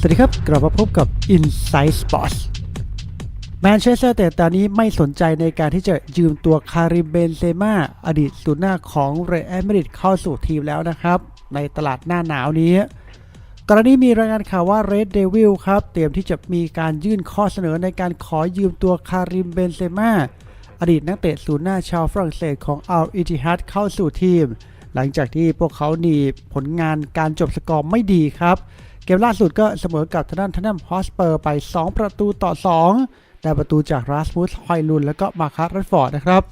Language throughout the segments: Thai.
สวัสดีครับ กลับมาพบกับ Inside Sports แมนเชสเตอร์แต่ตอนนี้ไม่สนใจในการที่จะยืมตัวคาริมเบนเซม่าอดีตศูนย์หน้าของเรอัลมาดริดเข้าสู่ทีมแล้วนะครับ ในตลาดหน้าหนาวนี้กรณีมีรายงานข่าวว่า Red Devil ครับเตรียมที่จะมีการยื่นข้อเสนอในการขอยืมตัวคาริมเบนเซม่าอดีตนักเตะศูนย์หน้าชาวฝรั่งเศสของอัลอิติฮัดเข้าสู่ทีม หลังจากที่พวกเขาหนีผลงานการจบสกอร์ไม่ดีครับ เกมล่าสุดก็เสมอกับทางด้านทางด้านฮอสเปอร์ไป 2 ประตูต่อ2ได้ประตูจากรัสมุสฮอยลุนและก็มาคัสรัตฟอร์ดนะครับ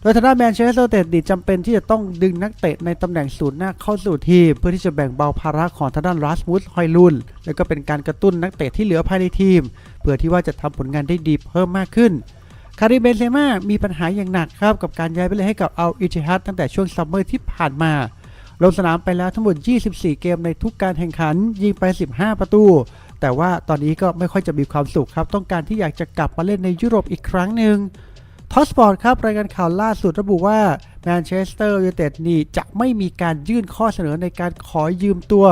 โดยทางด้านแมนเชสเตอร์เตดดีจำเป็นที่จะต้องดึงนักเตะในตำแหน่งศูนย์หน้าเข้าสู่ทีม เพื่อที่จะแบ่งเบาภาระของทางด้านรัสมุสฮอยลุนและก็เป็นการกระตุ้นนักเตะที่เหลือภายในทีม เพื่อที่ว่าจะทำผลงานได้ดีเพิ่มมากขึ้นคาริเบนเซม่ามีปัญหาอย่างหนักครับกับการย้ายไปเล่นให้กับอัลอิจิฮัดตั้งแต่ช่วงซัมเมอร์ที่ผ่านมา ลงสนามไปแล้วทั้งหมด 24 เกมในทุกการแข่งขัน ยิงไป 15 ประตู แต่ว่าตอนนี้ก็ไม่ค่อยจะมีความสุขครับ ต้องการที่อยากจะกลับมาเล่นในยุโรปอีกครั้งหนึ่งทอสปอร์ตครับ รายงานข่าวล่าสุดระบุว่าแมนเชสเตอร์ยูไนเต็ดนี่จะไม่มีการยื่นข้อเสนอในการขอยืมตัว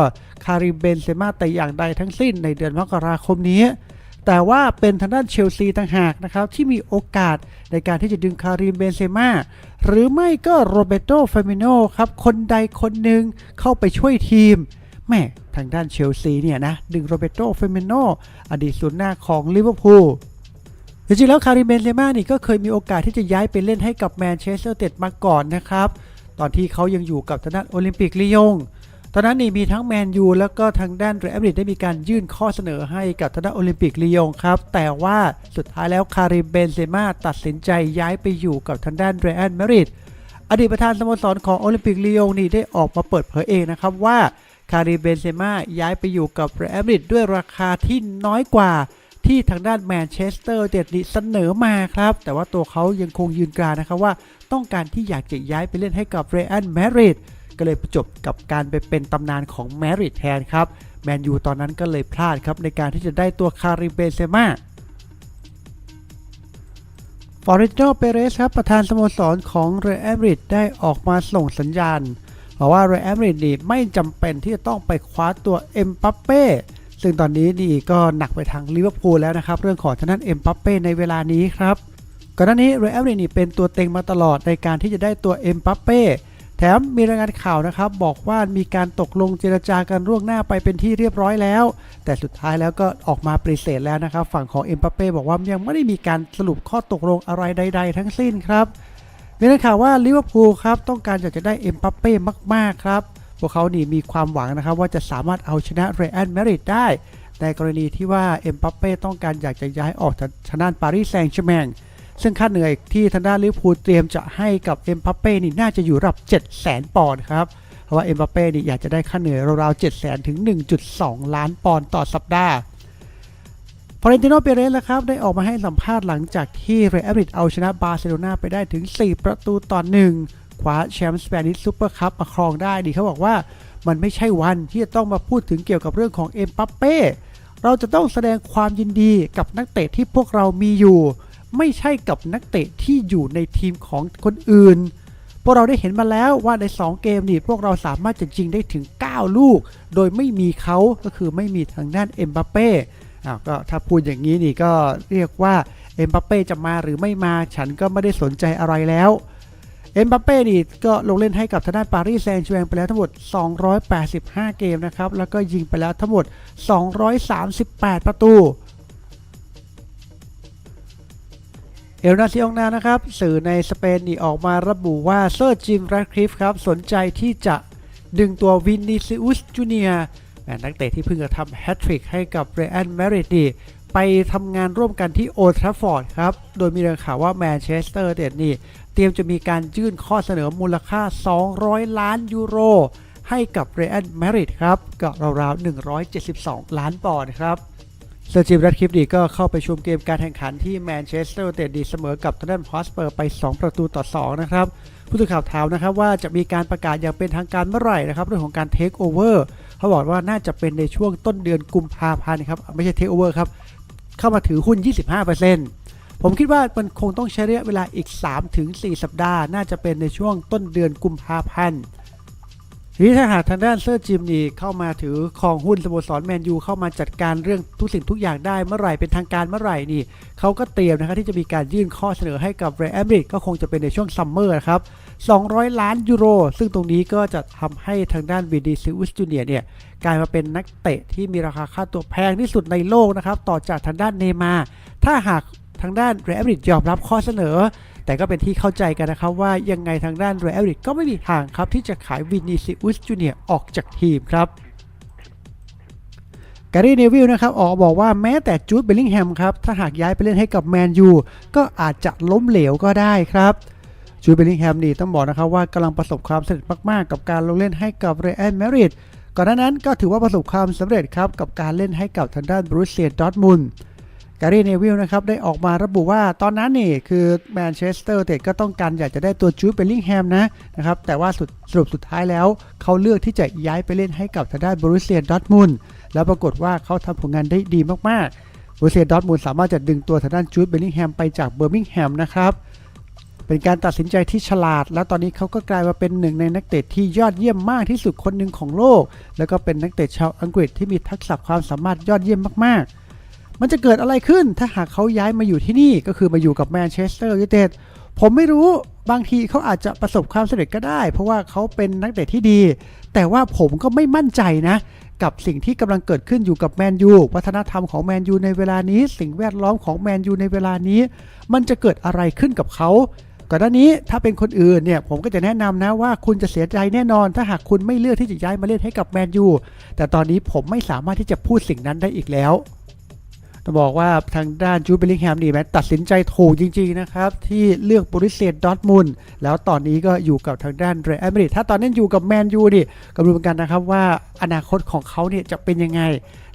คาริมเบนเซม่าแต่อย่างใดทั้งสิ้นในเดือนมกราคมนี้ แต่ว่าเป็นทางด้านเชลซีต่างหากนะครับ ที่มีโอกาสในการที่จะดึงคาริมเบนเซม่าหรือไม่ก็โรเบโตเฟมิโนครับ คนใดคนหนึ่งเข้าไปช่วยทีมแม่ทางด้านเชลซีเนี่ยนะ ดึงโรเบโตเฟมิโนอดีตศูนย์หน้าของลิเวอร์พูลจริงๆแล้วคาริเบนเซม่านี่ก็เคยมีโอกาสที่จะย้ายไปเล่นให้กับแมนเชสเตอร์เต็ดมาก่อนนะครับ ตอนที่เขายังอยู่กับทางด้านโอลิมปิกลียง ตอนนั้นนี่มีทั้งแมนยูแล้วก็ทางด้านเรอัลมาดริดได้มีการยื่นข้อเสนอให้กับทางด้านโอลิมปิกลียงครับ แต่ว่าสุดท้ายแล้วคาริมเบนเซม่าตัดสินใจย้ายไปอยู่กับทางด้านเรอัลมาดริดอดีตประธานสโมสรของโอลิมปิกลียงนี่ได้ออกมาเปิดเผยเองนะครับว่าคาริมเบนเซม่าย้ายไปอยู่กับเรอัลมาดริดด้วยราคาที่น้อยกว่าที่ทางด้านแมนเชสเตอร์เดดนีเสนอมาครับ แต่ว่าตัวเขายังคงยืนกรานนะครับว่าต้องการที่อยากจะย้ายไปเล่นให้กับเรอัลมาดริด ก็เลยจบกับการไปเป็นตำนานของแมริดแทนครับแมนยูตอนนั้นก็เลยพลาดครับในการที่จะได้ตัวคาริเบเซมาฟอริโนเปเรสครับประธานสโมสรของเรอัลมาดริดได้ออกมาส่งสัญญาณบอกว่าเรอัลมาดริดนี่ไม่จำเป็นที่จะต้องไปคว้าตัวเอ็มปัปเป้ซึ่งตอนนี้นี่ก็หนักไปทางลิเวอร์พูลแล้วนะครับ เรื่องของทางด้นเอ็มปัปเป้ในเวลานี้ครับก่อนหน้านี้เรอัลมาดริดนี่เป็นตัวเต็งมาตลอดในการที่จะได้ตัวเอ็มปัปเป้ แถมมีรายงานข่าวนะครับ บอกว่ามีการตกลงเจรจากันล่วงหน้าไปเป็นที่เรียบร้อยแล้ว แต่สุดท้ายแล้วก็ออกมาปฏิเสธแล้วนะครับ ฝั่งของเอ็มปัปเป้บอกว่ายังไม่ได้มีการสรุปข้อตกลงอะไรใด ๆ ทั้งสิ้นครับมีรายงานข่าวว่าลิเวอร์พูลครับต้องการอยากจะได้เอ็มปัปเป้มากๆครับพวกเขานี่มีความหวังนะครับว่าจะสามารถเอาชนะเรอัลมาดริดได้ในกรณีที่ว่าเอ็มปัปเป้ต้องการอยากจะย้ายออกจากทางด้านปารีสแซงต์แชร์แมง ซึ่งค่าเหนื่อยที่ทางด้านลิเวอร์พูลเตรียมจะให้กับเอ็มปัปเป้นี่น่าจะอยู่ระดับ 7 0 0 0 0 0 ปอนด์ครับ เพราะว่าเอ็มปัปเป้นี่อยากจะได้ค่าเหนื่อยราวๆ 7 0 0 0 0ถึง 1.2 ล้านปอนด์ต่อสัปดาห์ฟลอเรนติโนเปเรสนะครับได้ออกมาให้สัมภาษณ์หลังจากที่เรอัลมาดริดเอาชนะบาร์เซโลนาไปได้ถึง 4 ประตูต่อหนึ่งคว้าแชมป์สเปนิชซูเปอร์คัพมาครองได้ดีเขาบอกว่ามันไม่ใช่วันที่จะต้องมาพูดถึงเกี่ยวกับเรื่องของเอ็มปัปเป้เราจะต้องแสดงความยินดีกับนักเตะที่พวกเรามีอยู่ ไม่ใช่กับนักเตะที่อยู่ในทีมของคนอื่น พวกเราได้เห็นมาแล้วว่าใน 2 เกมนี่พวกเราสามารถจะยิงได้ถึง 9 ลูก โดยไม่มีเขาก็คือไม่มีทางด้านเอ็มบัปเป้อ้าวก็ถ้าพูดอย่างนี้นี่ก็เรียกว่าเอ็มบัปเป้จะมาหรือไม่มาฉันก็ไม่ได้สนใจอะไรแล้วเอ็มบัปเป้นี่ก็ลงเล่นให้กับทางด้านปารีสแซงต์แชงไปแล้วทั้งหมด 285 เกมนะครับ แล้วก็ยิงไปแล้วทั้งหมด 238 ประตู เอลนาซิองนานะครับ สื่อในสเปนนี่ออกมาระบุว่าเซอร์จิมแรดคลิฟครับ สนใจที่จะดึงตัววินนิซิอุสจูเนียนักเตะที่เพิ่งจะทำแฮตทริกให้กับเรอัลมริดีไปทำงานร่วมกันที่โอทราฟอร์ดครับ โดยมีเรายงข่าวว่าแมนเชสเตอร์เดดนี่ เตรียมจะมีการยื่นข้อเสนอมูลค่า 200 ล้านยูโร ให้กับเรอัลมริดครับ ก็ราวๆ 172 ล้านปอนด์ครับ เซอร์จิมแรดคลิฟดีก็เข้าไปชมเกมการแข่งขันที่แมนเชสเตอร์เตดดีเสมอกับทางด้านฮอสเปอร์ไป 2 ประตูต่อ 2 นะครับ ผู้สื่อข่าวถามนะครับว่าจะมีการประกาศอย่างเป็นทางการเมื่อไหร่นะครับ เรื่องของการเทคโอเวอร์เขาบอกว่าน่าจะเป็นในช่วงต้นเดือนกุมภาพันธ์ครับ ไม่ใช่เทคโอเวอร์ครับ เข้ามาถือหุ้น 25%ผมคิดว่ามันคงต้องใช้ระยะเวลาอีก 3-4 สัปดาห์ น่าจะเป็นในช่วงต้นเดือนกุมภาพันธ์ ทีนี้ถ้าหากทางด้านเซอร์จิมนี่เข้ามาถือครองหุ้นสโมสรแมนยูเข้ามาจัดการเรื่องทุกสิ่งทุกอย่างได้เมื่อไหร่เป็นทางการเมื่อไหร่นี่เขาก็เตรียมนะครับที่จะมีการยื่นข้อเสนอให้กับเรอัลมาดริดก็คงจะเป็นในช่วงซัมเมอร์ครับ 200 ล้านยูโร ซึ่งตรงนี้ก็จะทำให้ทางด้านวีดีซิอุสจูเนียเนี่ยกลายมาเป็นนักเตะที่มีราคาค่าตัวแพงที่สุดในโลกนะครับต่อจากทางด้านเนมาถ้าหากทางด้านเรอัลมาดริดยอมรับข้อเสนอแต่ก็เป็นที่เข้าใจกันนะครับว่ายังไงทางด้านเรอัลมาดริดก็ไม่มีทางครับที่จะขายวินิซิอุสจูเนียออกจากทีมครับแกรี่เนวิลนะครับออกบอกว่าแม้แต่จูดเบลลิงแฮมครับถ้าหากย้ายไปเล่นให้กับแมนยูก็อาจจะล้มเหลวก็ได้ครับจูดเบลลิงแฮมนี่ต้องบอกนะครับว่ากำลังประสบความสำเร็จมากๆ กับการลงเล่นให้กับเรอัลมาดริดก่อนหน้านั้นก็ถือว่าประสบความสำเร็จครับกับการเล่นให้กับทางด้านบรูเซียดอทมุนด์ แกรี่เนวิลนะครับได้ออกมาระบุว่าตอนนั้นนี่คือแมนเชสเตอร์เตดก็ต้องการอยากจะได้ตัวจูดเบลลิงแฮมนะนะครับแต่ว่าสุดสรุปสุดท้ายแล้ว เขาเลือกที่จะย้ายไปเล่นให้กับทางด้านบรูเซียดอทมุนแล้วปรากฏว่าเขาทำผลงานได้ดีมากๆบรูเซียดอทมูลสามารถจะดึงตัวทางด้านจูดเบลลิงแฮมไปจากเบอร์มิงแฮมนะครับเป็นการตัดสินใจที่ฉลาด แล้วตอนนี้เขาก็กลายมาเป็นหนึ่งในนักเตะที่ยอดเยี่ยมมากที่สุดคนหนึ่งของโลก แล้วก็เป็นนักเตะชาวอังกฤษที่มีทักษะความสามารถยอดเยี่ยมมากๆ มันจะเกิดอะไรขึ้นถ้าหากเขาย้ายมาอยู่ที่นี่ก็คือมาอยู่กับแมนเชสเตอร์ยูไนเต็ดผมไม่รู้บางทีเขาอาจจะประสบความสำเร็จก็ได้ เพราะว่าเขาเป็นนักเตะที่ดี แต่ว่าผมก็ไม่มั่นใจนะ กับสิ่งที่กำลังเกิดขึ้นอยู่กับแมนยูวัฒนธรรมของแมนยูในเวลานี้ สิ่งแวดล้อมของแมนยูในเวลานี้ มันจะเกิดอะไรขึ้นกับเขาก่อนหน้านี้ถ้าเป็นคนอื่นเนี่ยผมก็จะแนะนำนะว่าคุณจะเสียใจแน่นอน ถ้าหากคุณไม่เลือกที่จะย้ายมาเล่นให้กับแมนยูแต่ตอนนี้ผมไม่สามารถที่จะพูดสิ่งนั้นได้อีกแล้ว ต้องบอกว่าทางด้านจูเบลิงแฮมนี่แมตัดสินใจถูกจริงๆนะครับ ที่เลือกบริเซียดอทมุนแล้วตอนนี้ก็อยู่กับทางด้านเรอัลมาดริดถ้าตอนนั้อยู่กับแมนยูนี่ก็รู้เหมือนกันนะครับว่าอนาคตของเขาเนี่ยจะเป็นยังไง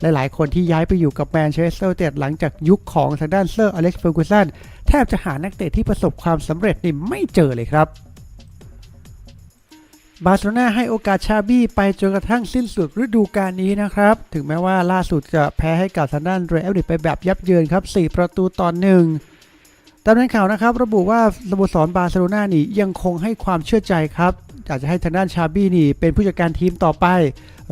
หลายๆ คนที่ย้ายไปอยู่กับแมนเชสเตอร์เต็ดหลังจากยุคของทางด้านเซอร์อเล็กซ์เฟอร์กูสันแทบจะหานักเตะที่ประสบความสำเร็จนี่ไม่เจอเลยครับ บาร์เซโลนาให้โอกาสชาบี้ไปจนกระทั่งสิ้นสุดฤดูกาลนี้นะครับ ถึงแม้ว่าล่าสุดจะแพ้ให้กับทางด้านเรอัลดิไปแบบยับเยินครับ 4 ประตูต่อหนึ่งตามรายข่าวนะครับ ระบุว่าสโมสรบาร์เซโลนานี่ยังคงให้ความเชื่อใจครับอยากจะให้ทางด้านชาบี้นี่เป็นผู้จัดการทีมต่อไป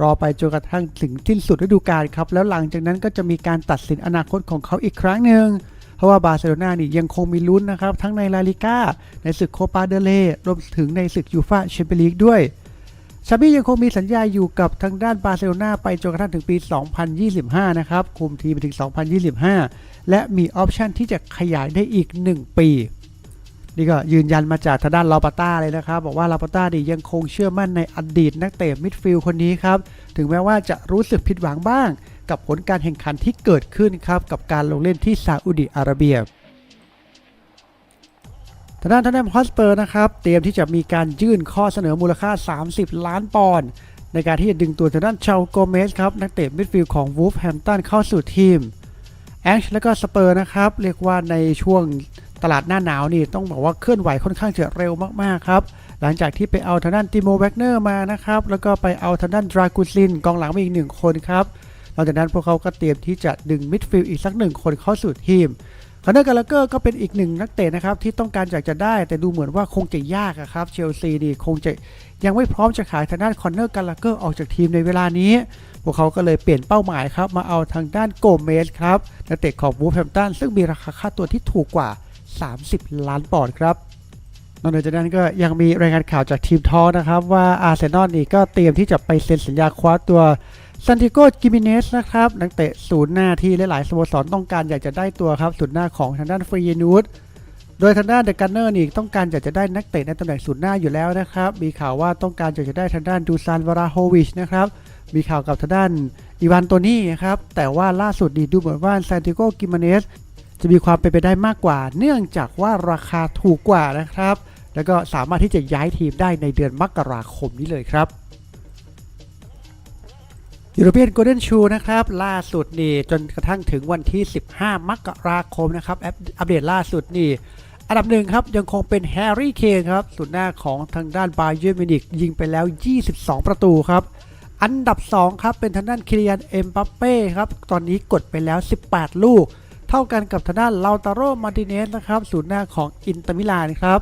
รอไปจนกระทั่งถึงสิ้นสุดฤดูกาลครับ แล้วหลังจากนั้นก็จะมีการตัดสินอนาคตของเขาอีกครั้งหนึ่ง เพราะว่าบาร์เซโลนานี่ยังคงมีลุ้นนะครับ ทั้งในลาลิก้า ในศึกโคปาเดเล่รวมถึงในศึกยูฟาแชมเปี้ยนลีกด้วยชาบี้ยังคงมีสัญญาอยู่กับทางด้านบาร์เซโลนาไปจนกระทั่งถึงปี 2025 นะครับคุมทีมไปถึง 2025 และมีออปชันที่จะขยายได้อีก 1 ปี นี่ก็ยืนยันมาจากทางด้านลาปาต้าเลยนะครับ บอกว่าลาปาต้านี่ยังคงเชื่อมั่นในอดีตนักเตะมิดฟิลด์คนนี้ครับ ถึงแม้ว่าจะรู้สึกผิดหวังบ้าง กับผลการแข่งขันที่เกิดขึ้นครับกับการลงเล่นที่ซาอุดิอาระเบียทางด้านทางด้านฮอสเปอร์นะครับเตรียมที่จะมีการยื่นข้อเสนอมูลค่า 30 ล้านปอนด์ในการที่จะดึงตัวทางด้านชาโกเมสครับนักเตะมิดฟิลด์ของวูฟแฮมตันเข้าสู่ทีมแองชและก็สเปอร์นะครับเรียกว่าในช่วงตลาดหน้าหนาวนี่ต้องบอกว่าเคลื่อนไหวค่อนข้างจะเร็วมากๆครับหลังจากที่ไปเอาทางด้านติโมแวกเนอร์มานะครับแล้วก็ไปเอาทางด้านดรากูซินกองหลังมาอีกหนึ่งคนครับ หลังจากนั้นพวกเขาก็เตรียมที่จะดึงมิดฟิลด์อีกสักหนึ่งคนเข้าสู่ทีมคอนเนอร์กาลาเกอร์ก็เป็นอีกหนึ่งนักเตะนะครับที่ต้องการอยากจะได้แต่ดูเหมือนว่าคงจะยากครับเชลซีนี่คงจะยังไม่พร้อมจะขายทางด้านคอนเนอร์กาลาเกอร์ออกจากทีมในเวลานี้ พวกเขาก็เลยเปลี่ยนเป้าหมายครับมาเอาทางด้านโกเมสครับนักเตะของวูฟแฮมตันซึ่งมีราคาค่าตัวที่ถูกกว่า 30 ล้านปอนด์ครับนอกจากนั้นก็ยังมีรายงานข่าวจากทีมทอนะครับว่าอาร์เซนอลนี่ก็เตรียมที่จะไปเซ็นสัญญาคว้าตัว ซันติโกกิมิเนสนะครับนักเตะศูนย์หน้าที่หลายๆสโมสรต้องการอยากจะได้ตัวครับศูนย์หน้าของทางด้านฟรีนูดโดยทางด้านเดอะกันเนอร์นี่ต้องการอยากจะได้นักเตะในตำแหน่งศูนย์หน้าอยู่แล้วนะครับ มีข่าวว่าต้องการอยากจะได้ทางด้านดูซานวาราโฮวิชนะครับ มีข่าวกับทางด้านอีวานโตนี่นะครับ แต่ว่าล่าสุดดีดูเหมือนว่าซันติโกกิมิเนสจะมีความเป็นไปได้มากกว่า เนื่องจากว่าราคาถูกกว่านะครับ แล้วก็สามารถที่จะย้ายทีมได้ในเดือนมกราคมนี้เลยครับ ยูโรเปียนโกลเด้นชูนะครับ ล่าสุดนี่จนกระทั่งถึงวันที่ 15 มกราคมนะครับอัปอัปเดตล่าสุดนี่ อันดับหนึ่งครับยังคงเป็นแฮร์รี่เคนครับสุดหน้าของทางด้านบาเย r n มิวนิกยิงไปแล้ว 22 ประตูครับ อันดับ 2 ครับเป็นทางด้านคิริยันเอ็มบัปเป้ครับ ตอนนี้กดไปแล้ว 18 ลูก เท่ากันกับทางด้านลาตาโรมาร์ติเนสนะครับศูนย์หน้าของอินเตอร์มิลานครับ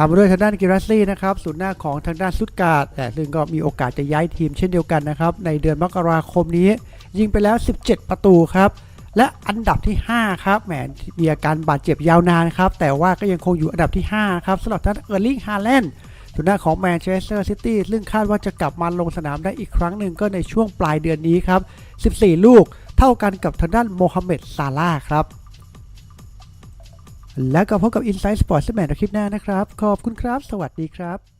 ตามมาด้วยทางด้านกิรัสซี่นะครับศูนย์หน้าของทางด้านซุดการ์ดแต่ซึ่งก็มีโอกาสจะย้ายทีมเช่นเดียวกันนะครับ ในเดือนมกราคมนี้ ยิงไปแล้ว 17 ประตูครับ และอันดับที่ 5 ครับแหมมีอาการบาดเจ็บยาวนานครับ แต่ว่าก็ยังคงอยู่อันดับที่ 5 ครับสำหรับท่านเออร์ลิงฮาแลนด์ศูนย์หน้าของแมนเชสเตอร์ซิตี้ซึ่งคาดว่าจะกลับมาลงสนามได้อีกครั้งหนึ่งก็ในช่วงปลายเดือนนี้ครับ 14 ลูก เท่ากันกับทางด้านโมฮัมเหม็ดซาลาห์ครับ แล้วก็พบกับ Inside Sports แมนในคลิปหน้านะครับ ขอบคุณครับ สวัสดีครับ